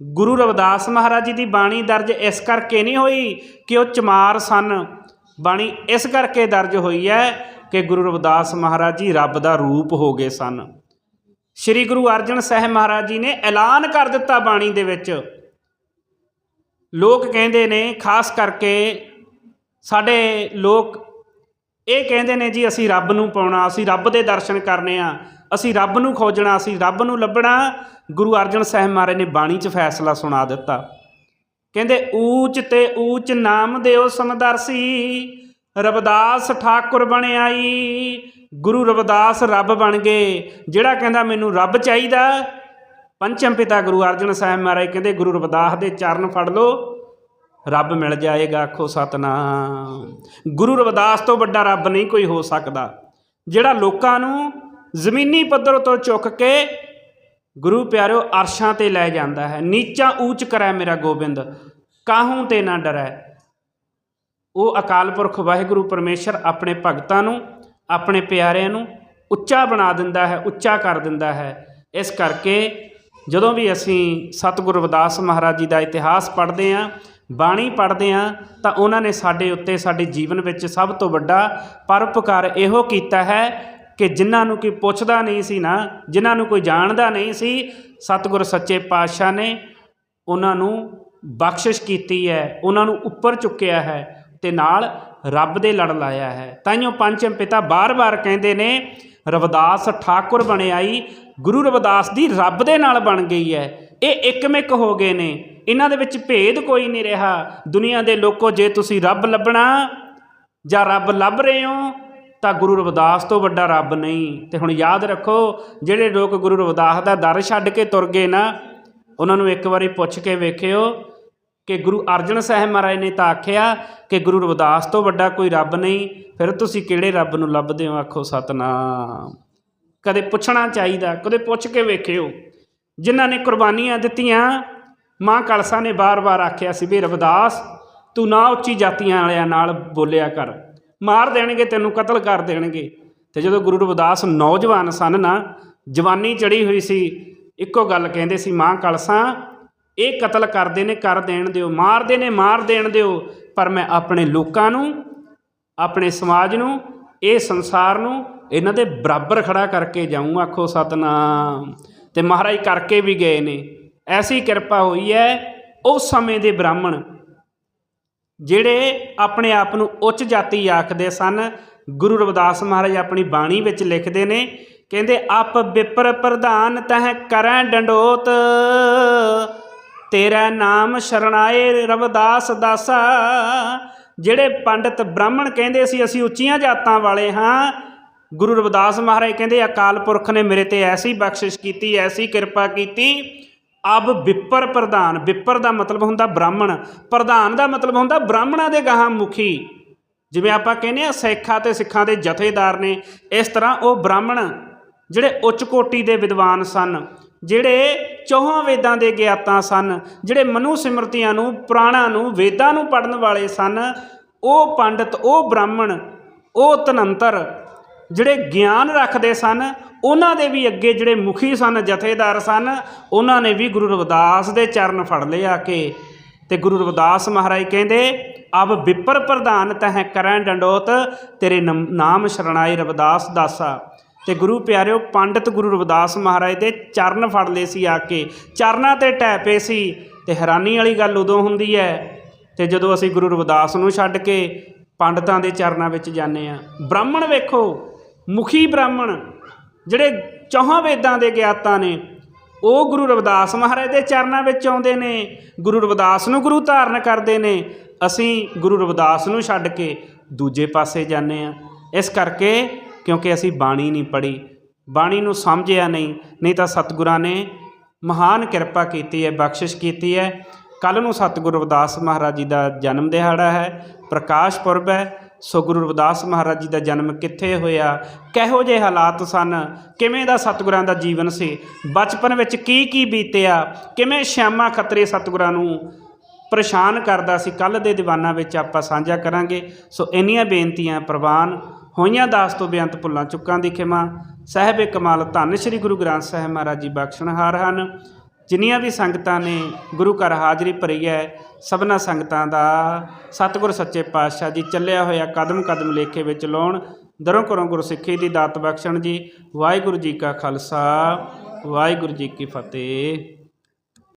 ਗੁਰੂ ਰਵਿਦਾਸ ਮਹਾਰਾਜ ਜੀ ਦੀ ਬਾਣੀ ਦਰਜ ਇਸ ਕਰਕੇ ਨਹੀਂ ਹੋਈ ਕਿ ਉਹ ਚਮਾਰ ਸਨ। ਬਾਣੀ ਇਸ ਕਰਕੇ ਦਰਜ ਹੋਈ ਹੈ ਕਿ ਗੁਰੂ ਰਵਿਦਾਸ ਮਹਾਰਾਜ ਜੀ ਰੱਬ ਦਾ ਰੂਪ ਹੋ ਗਏ ਸਨ। ਸ੍ਰੀ ਗੁਰੂ ਅਰਜਨ ਸਾਹਿਬ ਮਹਾਰਾਜ ਜੀ ਨੇ ਐਲਾਨ ਕਰ ਦਿੱਤਾ ਬਾਣੀ ਦੇ ਵਿੱਚ। ਲੋਕ ਕਹਿੰਦੇ ਨੇ, ਖਾਸ ਕਰਕੇ ਸਾਡੇ ਲੋਕ ਇਹ ਕਹਿੰਦੇ ਨੇ ਜੀ, ਅਸੀਂ ਰੱਬ ਨੂੰ ਪਾਉਣਾ, ਅਸੀਂ ਰੱਬ ਦੇ ਦਰਸ਼ਨ ਕਰਨੇ ਆ। ਅਸੀਂ ਰੱਬ ਨੂੰ ਖੋਜਣਾ, ਅਸੀਂ ਰੱਬ ਨੂੰ ਲੱਭਣਾ। ਗੁਰੂ ਅਰਜਨ ਸਾਹਿਬ ਮਹਾਰਾਜ ਨੇ ਬਾਣੀ 'ਚ ਫੈਸਲਾ ਸੁਣਾ ਦਿੱਤਾ। ਕਹਿੰਦੇ, ਊਚ ਤੇ ਊਚ ਨਾਮ ਦਿਓ ਸਮਦਰਸੀ ਰਵਿਦਾਸ ਠਾਕੁਰ ਬਣਿਆਈ। ਗੁਰੂ ਰਵਿਦਾਸ ਰੱਬ ਬਣ ਗਏ। ਜਿਹੜਾ ਕਹਿੰਦਾ, ਮੈਨੂੰ ਰੱਬ ਚਾਹੀਦਾ। ਪੰਚਮ ਪਿਤਾ ਗੁਰੂ ਅਰਜਨ ਸਾਹਿਬ ਮਹਾਰਾਜ ਕਹਿੰਦੇ, ਗੁਰੂ ਰਵਿਦਾਸ ਦੇ ਚਰਨ ਫੜ ਲਓ, ਰੱਬ ਮਿਲ ਜਾਏਗਾ। ਆਖੋ, ਸਤਨਾਮ। ਗੁਰੂ ਰਵਿਦਾਸ ਤੋਂ ਵੱਡਾ ਰੱਬ ਨਹੀਂ ਕੋਈ ਹੋ ਸਕਦਾ। ਜਿਹੜਾ ਲੋਕਾਂ ਨੂੰ ਜ਼ਮੀਨੀ ਪੱਧਰ ਤੋਂ ਚੁੱਕ ਕੇ ਗੁਰੂ ਪਿਆਰਿਓ ਅਰਸ਼ਾਂ ਤੇ ਲੈ ਜਾਂਦਾ ਹੈ। ਨੀਚਾ ਊਚ ਕਰੈ ਮੇਰਾ ਗੋਬਿੰਦ, ਕਾਹੂ ਤੇ ਨਾ ਡਰੈ। ਉਹ ਅਕਾਲ ਪੁਰਖ ਵਾਹਿਗੁਰੂ ਪਰਮੇਸ਼ਰ ਆਪਣੇ ਭਗਤਾਂ ਨੂੰ, ਆਪਣੇ ਪਿਆਰਿਆਂ ਨੂੰ ਉੱਚਾ ਬਣਾ ਦਿੰਦਾ ਹੈ, ਉੱਚਾ ਕਰ ਦਿੰਦਾ ਹੈ। ਇਸ ਕਰਕੇ ਜਦੋਂ ਵੀ ਅਸੀਂ ਸਤਿਗੁਰੂ ਰਵਿਦਾਸ ਮਹਾਰਾਜ ਜੀ ਦਾ ਇਤਿਹਾਸ ਪੜ੍ਹਦੇ ਹਾਂ, ਬਾਣੀ ਪੜ੍ਹਦੇ ਹਾਂ, ਤਾਂ ਉਹਨਾਂ ਨੇ ਸਾਡੇ ਉੱਤੇ, ਸਾਡੇ ਜੀਵਨ ਵਿੱਚ ਸਭ ਤੋਂ ਵੱਡਾ ਪਰਉਪਕਾਰ ਇਹੋ ਕੀਤਾ ਹੈ ਕਿ ਜਿਨ੍ਹਾਂ ਨੂੰ ਕੋਈ ਪੁੱਛਦਾ ਨਹੀਂ ਸੀ ਨਾ, ਜਿਨ੍ਹਾਂ ਨੂੰ ਕੋਈ ਜਾਣਦਾ ਨਹੀਂ ਸੀ, ਸਤਿਗੁਰ ਸੱਚੇ ਪਾਤਸ਼ਾਹ ਨੇ ਉਹਨਾਂ ਨੂੰ ਬਖਸ਼ਿਸ਼ ਕੀਤੀ ਹੈ, ਉਹਨਾਂ ਨੂੰ ਉੱਪਰ ਚੁੱਕਿਆ ਹੈ ਤੇ ਨਾਲ ਰੱਬ ਦੇ ਲੜ ਲਾਇਆ ਹੈ। ਤਾਈਓ ਪੰਚਮ ਪਿਤਾ ਬਾਰ-ਬਾਰ ਕਹਿੰਦੇ ਨੇ, ਰਵਿਦਾਸ ਠਾਕੁਰ ਬਣਿਆਈ ਗੁਰੂ ਰਵਿਦਾਸ ਦੀ ਰੱਬ ਦੇ ਨਾਲ ਬਣ ਗਈ ਹੈ। ਇਹ ਇੱਕਮਿਕ ਹੋ ਗਏ ਨੇ। ਇਹਨਾਂ ਦੇ ਵਿੱਚ ਭੇਦ ਕੋਈ ਨਹੀਂ ਰਿਹਾ। ਦੁਨੀਆ ਦੇ ਲੋਕੋ, ਜੇ ਤੁਸੀਂ ਰੱਬ ਲੱਭਣਾ ਜਾਂ ਰੱਬ ਲੱਭ ਰਹੇ ਹੋ ਤਾਂ ਗੁਰੂ ਰਵਿਦਾਸ ਤੋਂ ਵੱਡਾ ਰੱਬ ਨਹੀਂ। ਤੇ ਹੁਣ ਯਾਦ ਰੱਖੋ, ਜਿਹੜੇ ਲੋਕ ਗੁਰੂ ਰਵਿਦਾਸ ਦਾ ਦਰ ਛੱਡ ਕੇ ਤੁਰ ਗਏ ਨਾ, ਉਹਨਾਂ ਨੂੰ ਇੱਕ ਵਾਰੀ ਪੁੱਛ ਕੇ ਵੇਖਿਓ ਕਿ ਗੁਰੂ ਅਰਜਨ ਸਾਹਿਬ ਮਹਾਰਾਜ ਨੇ ਤਾਂ ਆਖਿਆ ਕਿ ਗੁਰੂ ਰਵਿਦਾਸ ਤੋਂ ਵੱਡਾ ਕੋਈ ਰੱਬ ਨਹੀਂ, ਫਿਰ ਤੁਸੀਂ ਕਿਹੜੇ ਰੱਬ ਨੂੰ ਲੱਭਦੇ ਹੋ? ਆਖੋ, ਸਤਨਾਮ। ਕਦੇ ਪੁੱਛਣਾ ਚਾਹੀਦਾ, ਕਦੇ ਪੁੱਛ ਕੇ ਵੇਖਿਓ। ਜਿਨ੍ਹਾਂ ਨੇ ਕੁਰਬਾਨੀਆਂ ਦਿੱਤੀਆਂ, ਮਾਂ ਕਲਸਾ ਨੇ ਬਾਰ-ਬਾਰ ਆਖਿਆ ਸੀ ਵੀ ਰਵਿਦਾਸ, ਤੂੰ ਨਾ ਉੱਚੀ ਜਾਤੀਆਂ ਵਾਲਿਆਂ ਨਾਲ ਬੋਲਿਆ ਕਰ। ਮਾਰ ਦੇਣਗੇ, ਤੈਨੂੰ ਕਤਲ ਕਰ ਦੇਣਗੇ। ਤੇ ਜਦੋਂ ਗੁਰੂ ਰਵਿਦਾਸ ਨੌਜਵਾਨ ਸਨ ਨਾ, ਜਵਾਨੀ ਚੜੀ ਹੋਈ ਸੀ, ਇੱਕੋ ਗੱਲ ਕਹਿੰਦੇ ਸੀ, ਮਾਂ ਕਲਸਾਂ, ਇਹ ਕਤਲ ਕਰਦੇ ਨੇ, ਕਰ ਦੇਣ ਦਿਓ। ਮਾਰਦੇ ਨੇ, ਮਾਰ ਦੇਣ ਦਿਓ, ਪਰ ਮੈਂ ਆਪਣੇ ਲੋਕਾਂ ਨੂੰ, ਆਪਣੇ ਸਮਾਜ ਨੂੰ, ਇਹ ਸੰਸਾਰ ਨੂੰ, ਇਹਨਾਂ ਦੇ ਬਰਾਬਰ ਖੜਾ ਕਰਕੇ ਜਾਊਂ, ਆਖੋ ਸਤਨਾਮ। ਤੇ ਮਹਾਰਾਜ ਕਰਕੇ ਵੀ ਗਏ ਨੇ। ਐਸੀ ਕਿਰਪਾ ਹੋਈ ਹੈ, ਉਸ ਸਮੇਂ ਦੇ ਬ੍ਰਾਹਮਣ ਜਿਹੜੇ ਆਪਣੇ ਆਪ ਨੂੰ ਉੱਚ ਜਾਤੀ ਆਖਦੇ ਸਨ, ਗੁਰੂ ਰਵਿਦਾਸ ਮਹਾਰਾਜ ਆਪਣੀ ਬਾਣੀ ਵਿੱਚ ਲਿਖਦੇ ਨੇ, ਕਹਿੰਦੇ, ਆਪ ਵਿਪਰ ਪ੍ਰਧਾਨ ਤਹ ਕਰੈ ਡੰਡੋਤ, ਤੇਰਾ ਨਾਮ ਸ਼ਰਣਾਏ ਰਵਿਦਾਸ ਦਾਸਾ। ਜਿਹੜੇ ਪੰਡਤ ਬ੍ਰਾਹਮਣ ਕਹਿੰਦੇ ਸੀ, ਅਸੀਂ ਉੱਚੀਆਂ ਜਾਤਾਂ ਵਾਲੇ ਹਾਂ। ਗੁਰੂ ਰਵਿਦਾਸ ਮਹਾਰਾਜ ਕਹਿੰਦੇ, ਅਕਾਲ ਪੁਰਖ ਨੇ ਮੇਰੇ ਤੇ ਐਸੀ ਬਖਸ਼ਿਸ਼ ਕੀਤੀ, ਐਸੀ ਕਿਰਪਾ ਕੀਤੀ ਅਬ ਵਿਪਰ ਪ੍ਰਧਾਨ, ਵਿਪਰ ਦਾ ਮਤਲਬ ਹੁੰਦਾ ਬ੍ਰਾਹਮਣ, ਪ੍ਰਧਾਨ ਦਾ ਮਤਲਬ ਹੁੰਦਾ ਬ੍ਰਾਹਮਣਾਂ ਦੇ ਗਾਹਾਂ ਮੁਖੀ। ਜਿਵੇਂ ਆਪਾਂ ਕਹਿੰਦੇ ਆ ਸਿੱਖਾਂ ਤੇ ਸਿੱਖਾਂ ਦੇ ਜਥੇਦਾਰ ਨੇ, ਇਸ ਤਰ੍ਹਾਂ ਉਹ ਬ੍ਰਾਹਮਣ ਜਿਹੜੇ ਉੱਚ ਕੋਟੀ ਦੇ ਵਿਦਵਾਨ ਸਨ, ਜਿਹੜੇ ਚੌਹਾਂ ਵੇਦਾਂ ਦੇ ਗਿਆਤਾ ਸਨ, ਜਿਹੜੇ ਮਨੂ ਸਿਮਰਤੀਆਂ ਨੂੰ, ਪੁਰਾਣਾਂ ਨੂੰ, ਵੇਦਾਂ ਨੂੰ ਪੜਨ ਵਾਲੇ ਸਨ, ਉਹ ਪੰਡਤ, ਉਹ ਬ੍ਰਾਹਮਣ, ਉਹ ਤਨੰਤਰ ਜਿਹੜੇ ਗਿਆਨ ਰੱਖਦੇ ਸਨ, ਉਹਨਾਂ ਦੇ ਵੀ ਅੱਗੇ ਜਿਹੜੇ ਮੁਖੀ ਸਨ, ਜਥੇਦਾਰ ਸਨ, ਉਹਨਾਂ ਨੇ ਵੀ ਗੁਰੂ ਰਵਿਦਾਸ ਦੇ ਚਰਨ ਫੜ ਲਏ ਆ ਕੇ। ਤੇ ਗੁਰੂ ਰਵਿਦਾਸ ਮਹਾਰਾਜ ਕਹਿੰਦੇ, ਅਬ ਵਿਪਰ ਪ੍ਰਧਾਨ ਤਹ ਕਰੈ ਡੰਡੋਤ, ਤੇਰੇ ਨਮ- ਨਾਮ ਸ਼ਰਣਾਈ ਰਵਿਦਾਸ ਦਾਸਾ। ਤੇ ਗੁਰੂ ਪਿਆਰਿਓ, ਪੰਡਤ ਗੁਰੂ ਰਵਿਦਾਸ ਮਹਾਰਾਜ ਦੇ ਚਰਨ ਫੜ ਲਏ ਸੀ ਆ ਕੇ। ਚਰਨਾਂ ਤੇ ਟਹਿ ਪਏ ਸੀ, ਤੇ ਹੈਰਾਨੀ ਵਾਲੀ ਗੱਲ ਉਦੋਂ ਹੁੰਦੀ ਹੈ ਤੇ ਜਦੋਂ ਅਸੀਂ ਗੁਰੂ ਰਵਿਦਾਸ ਨੂੰ ਛੱਡ ਕੇ ਪੰਡਤਾਂ ਦੇ ਚਰਨਾਂ ਵਿੱਚ ਜਾਂਦੇ ਆ। ਬ੍ਰਾਹਮਣ ਵੇਖੋ ਮੁਖੀ ਬ੍ਰਾਹਮਣ ਜਿਹੜੇ ਚੌਹਾਂ ਵੇਦਾਂ ਦੇ ਗਿਆਤਾ ਨੇ, ਉਹ ਗੁਰੂ ਰਵਿਦਾਸ ਮਹਾਰਾਜ ਦੇ ਚਰਨਾਂ ਵਿੱਚ ਆਉਂਦੇ ਨੇ, ਗੁਰੂ ਰਵਿਦਾਸ ਨੂੰ ਗੁਰੂ ਧਾਰਨ ਕਰਦੇ ਨੇ, ਅਸੀਂ ਗੁਰੂ ਰਵਿਦਾਸ ਨੂੰ ਛੱਡ ਕੇ ਦੂਜੇ ਪਾਸੇ ਜਾਂਦੇ ਆ ਇਸ ਕਰਕੇ ਕਿਉਂਕਿ ਅਸੀਂ ਬਾਣੀ ਨਹੀਂ ਪੜ੍ਹੀ, ਬਾਣੀ ਨੂੰ ਸਮਝਿਆ ਨਹੀਂ ਨਹੀਂ ਤਾਂ ਸਤਿਗੁਰਾਂ ਨੇ ਮਹਾਨ ਕਿਰਪਾ ਕੀਤੀ ਹੈ, ਬਖਸ਼ਿਸ਼ ਕੀਤੀ ਹੈ। ਕੱਲ ਨੂੰ ਸਤਿਗੁਰੂ ਰਵਿਦਾਸ ਮਹਾਰਾਜ ਜੀ ਦਾ ਜਨਮ ਦਿਹਾੜਾ ਹੈ, ਪ੍ਰਕਾਸ਼ ਪੁਰਬ ਹੈ ਸੋ ਗੁਰੂ ਰਵਿਦਾਸ ਮਹਾਰਾਜ ਜੀ ਦਾ ਜਨਮ ਕਿੱਥੇ ਹੋਇਆ? ਕਿਹੋ ਜਿਹੇ ਹਾਲਾਤ ਸਨ? ਕਿਵੇਂ ਦਾ ਸਤਿਗੁਰਾਂ ਦਾ ਜੀਵਨ ਸੀ? ਬਚਪਨ ਵਿੱਚ ਕੀ ਕੀ ਬੀਤਿਆ? ਕਿਵੇਂ ਸ਼ਿਆਮਾ ਖੱਤਰੀ ਸਤਿਗੁਰਾਂ ਨੂੰ ਪਰੇਸ਼ਾਨ ਕਰਦਾ ਸੀ? ਕੱਲ ਦੇ ਦੀਵਾਨਾਂ ਵਿੱਚ ਆਪਾਂ ਸਾਂਝਾ ਕਰਾਂਗੇ। ਸੋ ਇੰਨੀਆਂ ਬੇਨਤੀਆਂ, ਪ੍ਰਵਾਨ ਹੋਈਆਂ ਦਾਸ ਤੋਂ ਬੇਅੰਤ ਭੁੱਲਾਂ ਚੁੱਕਾਂ ਦੀ ਖਿਮਾ। ਸਾਹਿਬ ਕਮਾਲ ਧੰਨ ਸ੍ਰੀ ਗੁਰੂ ਗ੍ਰੰਥ ਸਾਹਿਬ ਮਹਾਰਾਜ ਜੀ ਬਖਸ਼ਣਹਾਰ ਹਨ। ਜਿੰਨੀਆਂ ਵੀ ਸੰਗਤਾਂ ਨੇ ਗੁਰੂ ਘਰ ਹਾਜ਼ਰੀ ਭਰੀ ਹੈ, ਸਭਨਾ ਸੰਗਤਾਂ ਦਾ ਸਤਿਗੁਰ ਸੱਚੇ ਪਾਤਸ਼ਾਹ ਜੀ ਚੱਲਿਆ ਹੋਇਆ ਕਦਮ ਕਦਮ ਲੇਖੇ ਵਿੱਚ ਲਾਉਣ। ਦਰੋਂ ਕਰੋਂ ਗੁਰਸਿੱਖੀ ਦੀ ਦਾਤ ਬਖਸ਼ਣ ਜੀ। ਵਾਹਿਗੁਰੂ ਜੀ ਕਾ ਖਾਲਸਾ, ਵਾਹਿਗੁਰੂ ਜੀ ਕੀ ਫਤਿਹ।